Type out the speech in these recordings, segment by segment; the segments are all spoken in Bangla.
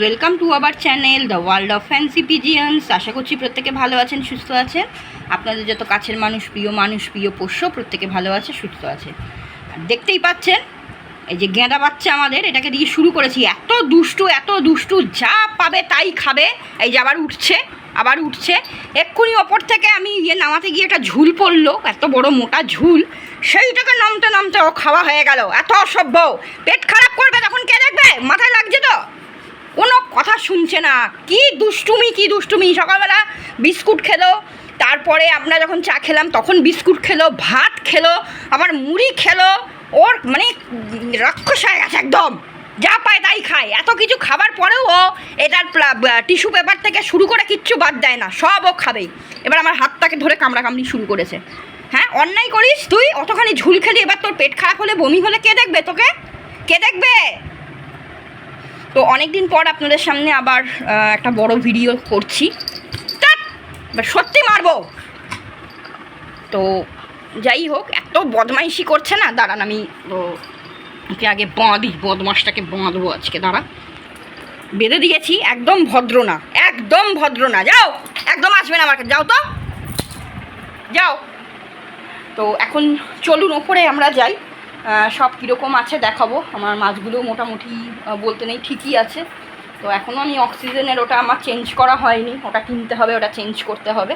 Welcome to our channel the world of fancy pigeons আশা করছি প্রত্যেকে ভালো আছেন, সুস্থ আছেন। আপনাদের যত কাছের মানুষ, প্রিয় মানুষ, প্রিয় পোষ্য, প্রত্যেকে ভালো আছে, সুস্থ আছে। আর দেখতেই পাচ্ছেন, এই যে গেঁদা বাচ্চা আমাদের, এটাকে দিয়ে শুরু করেছি। এত দুষ্টু এত দুষ্টু, যা পাবে তাই খাবে। এই যে আবার উঠছে আবার উঠছে। এক্ষুনি ওপর থেকে আমি ইয়ে নামাতে গিয়ে একটা ঝুল পড়ল, এত বড় মোটা ঝুল। সেইটাকে নামতে নামতে ও খাওয়া হয়ে গেল। এত অসভ্য। পেট খারাপ করবে, তখন কে দেখবে মাথায় লাগছে তো কোনো কথা শুনছে না। কি দুষ্টুমি কি দুষ্টুমি। সকালবেলা বিস্কুট খেলো, তারপরে আমরা যখন চা খেলাম, তখন বিস্কুট খেলো, ভাত খেলো, আবার মুড়ি খেলো, ওর মানে রাক্ষস হয়ে গেছে একদম। যা পায় তাই খায়। এত কিছু খাবার পরেও ও এটার টিস্যু পেপার থেকে শুরু করে কিচ্ছু বাদ দেয় না। সব ও খাবেই। এবার আমার হাতটাকে ধরে কামড়া কামড়ি শুরু করেছে। হ্যাঁ অন্যায় করিস তুই? অতখানি ঝুল খেলি, এবার তোর পেট খারাপ হলে বমি হলে কে দেখবে তোকে? কে দেখবে? তো অনেক দিন পর আপনাদের সামনে আবার একটা বড় ভিডিও করছি। সত্যি মারবো। তো যাই হোক, এত বদমাইশি করছে না? দাঁড়ান আমি ওকে আগে বাঁধি বদমাসটাকে বাঁধবো আজকে, দাঁড়া। বেঁধে দিয়েছি, একদম ভদ্র না, একদম ভদ্র না। যাও, একদম আসবে না আমার যাও তো। যাও। তো এখন চলুন, ওপরে আমরা যাই। সব কীরকম আছে দেখাবো। আমার মাছগুলো মোটামুটি বলতে নেই ঠিকই আছে। তো এখনও আমি অক্সিজেনের ওটা আমার চেঞ্জ করা হয়নি। ওটা কিনতে হবে, ওটা চেঞ্জ করতে হবে।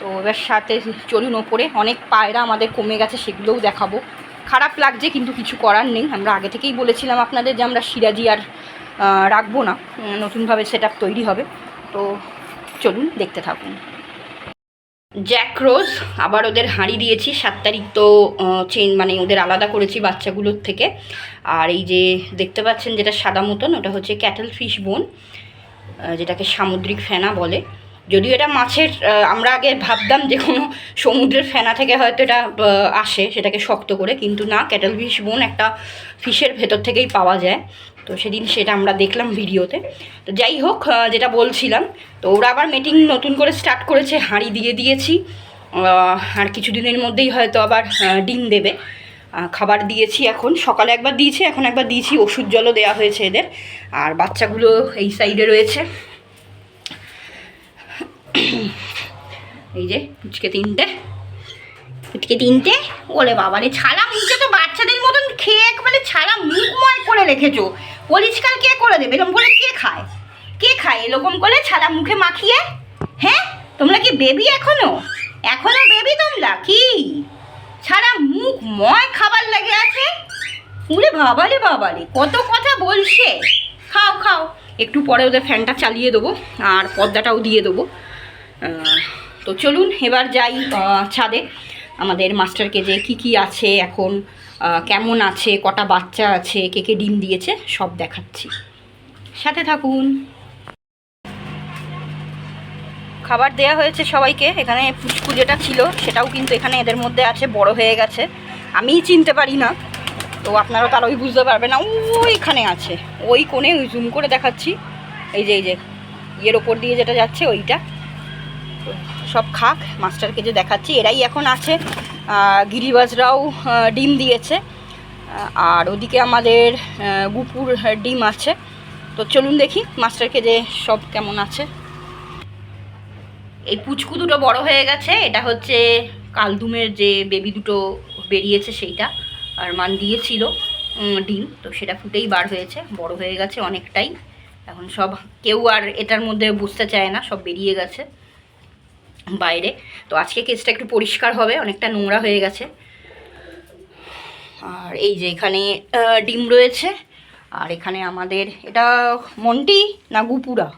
তো এবার সাথে চলুন ওপরে। অনেক পায়রা আমাদের কমে গেছে, সেগুলোও দেখাবো। খারাপ লাগছে, কিন্তু কিছু করার নেই। আমরা আগে থেকেই বলেছিলাম আপনাদের যে আমরা সিরাজি আর রাখব না। নতুনভাবে সেট তৈরি হবে। তো চলুন, দেখতে থাকুন। জ্যাক রোজ আবার ওদের হাঁড়ি দিয়েছি, সাত তারিখ তো চেন মানে ওদের আলাদা করেছি বাচ্চাগুলোর থেকে। আর এই যে দেখতে পাচ্ছেন যেটা সাদা মতন, ওটা হচ্ছে ক্যাটেল ফিশ বোন যেটাকে সামুদ্রিক ফেনা বলে। যদিও এটা মাছের আমরা আগে ভাবতাম যে কোনো সমুদ্রের ফেনা থেকে হয়তো এটা আসে, সেটাকে শক্ত করে, কিন্তু না ক্যাটেল ফিশ বোন একটা ফিশের ভেতর থেকেই পাওয়া যায়। তো সেদিন সেটা আমরা দেখলাম ভিডিওতে। তো যাই হোক যেটা বলছিলাম, তো ওরা আবার মিটিং নতুন করে স্টার্ট করেছে, হাঁড়ি দিয়ে দিয়েছি। আর কিছুদিনের মধ্যেই হয়তো আবার ডিম দেবে। খাবার দিয়েছি এখন। সকালে একবার দিয়েছি, এখন একবার দিয়েছি, ওষুধ জলও দেওয়া হয়েছে এদের। আর বাচ্চাগুলো এই সাইডে রয়েছে। এই যে, পুচকে তিনটে। পুচকে তিনটে। ওলে বাবা রে, ছালা মুখে তো বাচ্চাদের মতন খেয়ে একবারে ছালা মুখময় করে রেখেছো। পরিষ্কার কে করে দেবে? এরকম করে কে খায়? কে খায়? এরকম করে ছালা মুখে মাখিয়ে? হ্যাঁ? তোমরা কি বেবি এখনও? এখনও বেবি তোমরা? কি? সারা মুখ ময় খাবার লেগে আছে? উরে বাবারে বাবারে কত কথা বলছে। খাও খাও। একটু পরে ওদের ফ্যানটা চালিয়ে দেবো, আর পর্দাটাও দিয়ে দেবো। তো চলুন এবার যাই ছাদে। আমাদের মাস্টারকে যে কি কি আছে এখন কেমন আছে, কটা বাচ্চা আছে, কে কে ডিম দিয়েছে, সব দেখাচ্ছি। সাথে থাকুন। খাবার দেয়া হয়েছে সবাইকে, এখানে পুচকু যেটা ছিল, সেটাও কিন্তু এখানে এদের মধ্যে আছে, বড় হয়ে গেছে। আমিই চিনতে পারি না, তো আপনারাও তার ওই বুঝতে পারবেন না ওইখানে আছে। ওই কোণে ওই জুম করে দেখাচ্ছি। এই যে এই যে, ইয়ের ওপর দিয়ে যেটা যাচ্ছে, ওইটা। সব খাক, মাস্টারকে যে দেখাচ্ছি, এরাই এখন আছে। গিরিবাজরাও ডিম দিয়েছে। আর ওদিকে আমাদের গুপুর ডিম আছে। তো চলুন দেখি মাস্টারকে যে সব কেমন আছে। এই পুচকু দুটো বড় হয়ে গেছে। এটা হচ্ছে কালদুমের যে বেবি দুটো বেরিয়েছে, সেইটা। আর মান দিয়েছিল ডিম। তো সেটা ফুটেই বার হয়েছে। বড় হয়ে গেছে অনেকটাই। এখন সব কেউ আর এটার মধ্যে বুঝতে চায় না, সব বেরিয়ে গেছে। বাইরে। তো আজকে কেসটা একটু পরিষ্কার হবে অনেকটা নোংরা হয়ে গেছে। আর এই যে এখানে ডিম রয়েছে আর এখানে আমাদের এটা মন্টি না গুপুরা?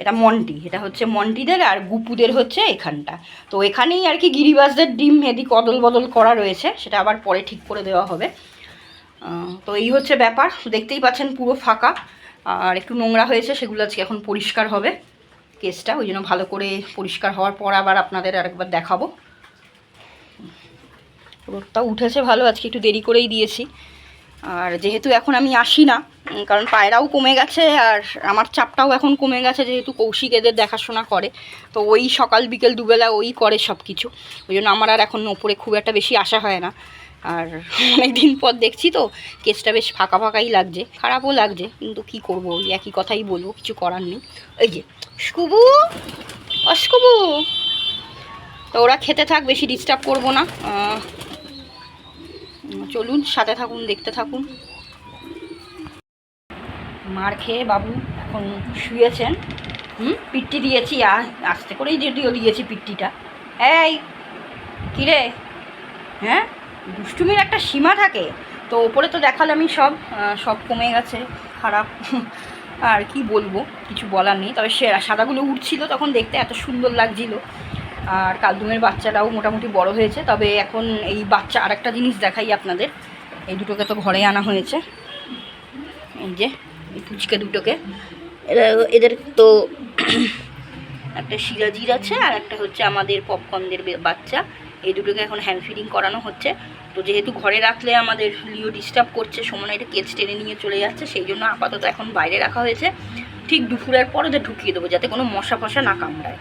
এটা মন্টি এটা হচ্ছে মন্টিদের আর গুপুদের হচ্ছে এখানটা। তো এখানেই আর কি গিরিবাসদের ডিম এদিক অদল বদল করা রয়েছে সেটা আবার পরে ঠিক করে দেওয়া হবে। তো এই হচ্ছে ব্যাপার দেখতেই পাচ্ছেন পুরো ফাঁকা আর একটু নোংরা হয়েছে সেগুলো আজকে এখন পরিষ্কার হবে। কেসটা, ওই জন্য ভালো করে পরিষ্কার হওয়ার পর আবার আপনাদের আরেকবার দেখাবো। রোদটা উঠেছে ভালো, আজকে একটু দেরি করেই দিয়েছি। আর যেহেতু এখন আমি আসি না কারণ পায়রাও কমে গেছে আর আমার চাপটাও এখন কমে গেছে যেহেতু কৌশিক এদের দেখাশোনা করে। তো ওই সকাল বিকেল দুবেলা ওই করে সব কিছু ওই জন্য আমার আর এখন ওপরে খুব একটা বেশি আসা হয় না। আর অনেক দিন পর দেখছি তো, কেসটা বেশ ফাঁকা ফাঁকাই লাগছে। খারাপও লাগছে, কিন্তু কি করব, ওই একই কথাই বলব, কিছু করার নেই। এই যে স্কুবু অস্কুবু তো ওরা খেতে থাক, বেশি ডিস্টার্ব করব না। চলুন, সাথে থাকুন, দেখতে থাকুন। মার খেয়ে বাবু এখন শুয়েছেন। হুম? পিট্টি দিয়েছি আস্তে করেই যদিও দিয়েছি পিট্টিটা। এই, কিরে? হ্যাঁ? দুষ্টুমির একটা সীমা থাকে, তো ওপরে তো দেখালামই সব সব কমে গেছে, খারাপ। আর কি বলব, কিছু বলার নেই। তবে সে সাদাগুলো উঠছিল তখন দেখতে, এত সুন্দর লাগছিল। আর কালদুমের বাচ্চাটাও মোটামুটি বড় হয়েছে। তবে এখন এই বাচ্চা আরেকটা জিনিস দেখাই আপনাদের। এই দুটোকে তো ঘরে আনা হয়েছে। এই যে, এই পুচকে দুটোকে। এরা, এদের তো একটা সিরাজির আছে, আর একটা হচ্ছে আমাদের পপকর্নদের বাচ্চা। এই দুটোকে এখন হ্যান্ড ফিডিং করানো হচ্ছে। তো যেহেতু ঘরে রাখলে আমাদের লিও ডিস্টার্ব করছে সময় এটা কেচ টেনে নিয়ে চলে যাচ্ছে, সেই জন্য আপাতত এখন বাইরে রাখা হয়েছে। ঠিক দুপুরের পর ওদের ঢুকিয়ে দেবো, যাতে কোনো মশা ফশা না কামড়ায়।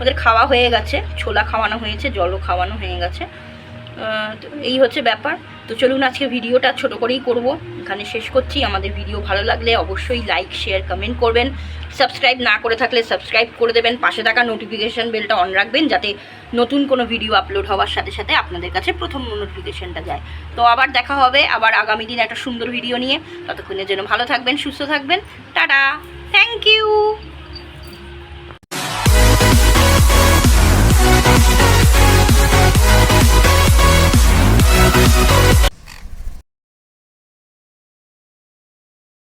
ওদের খাওয়া হয়ে গেছে, ছোলা খাওয়ানো হয়েছে, জলও খাওয়ানো হয়ে গেছে। তো এই হচ্ছে ব্যাপার। তো চলুন আজকে ভিডিওটা ছোট করেই করব। এখানে শেষ করছি। আমাদের ভিডিও ভালো লাগলে অবশ্যই লাইক শেয়ার কমেন্ট করবেন। সাবস্ক্রাইব না করে থাকলে সাবস্ক্রাইব করে দেবেন। পাশে থাকা নোটিফিকেশান বেলটা অন রাখবেন যাতে নতুন কোনো ভিডিও আপলোড হওয়ার সাথে সাথে আপনাদের কাছে প্রথম নোটিফিকেশানটা যায়। তো আবার দেখা হবে আবার আগামী দিন একটা সুন্দর ভিডিও নিয়ে। ততক্ষণের জন্য ভালো থাকবেন, সুস্থ থাকবেন। টাটা! Thank you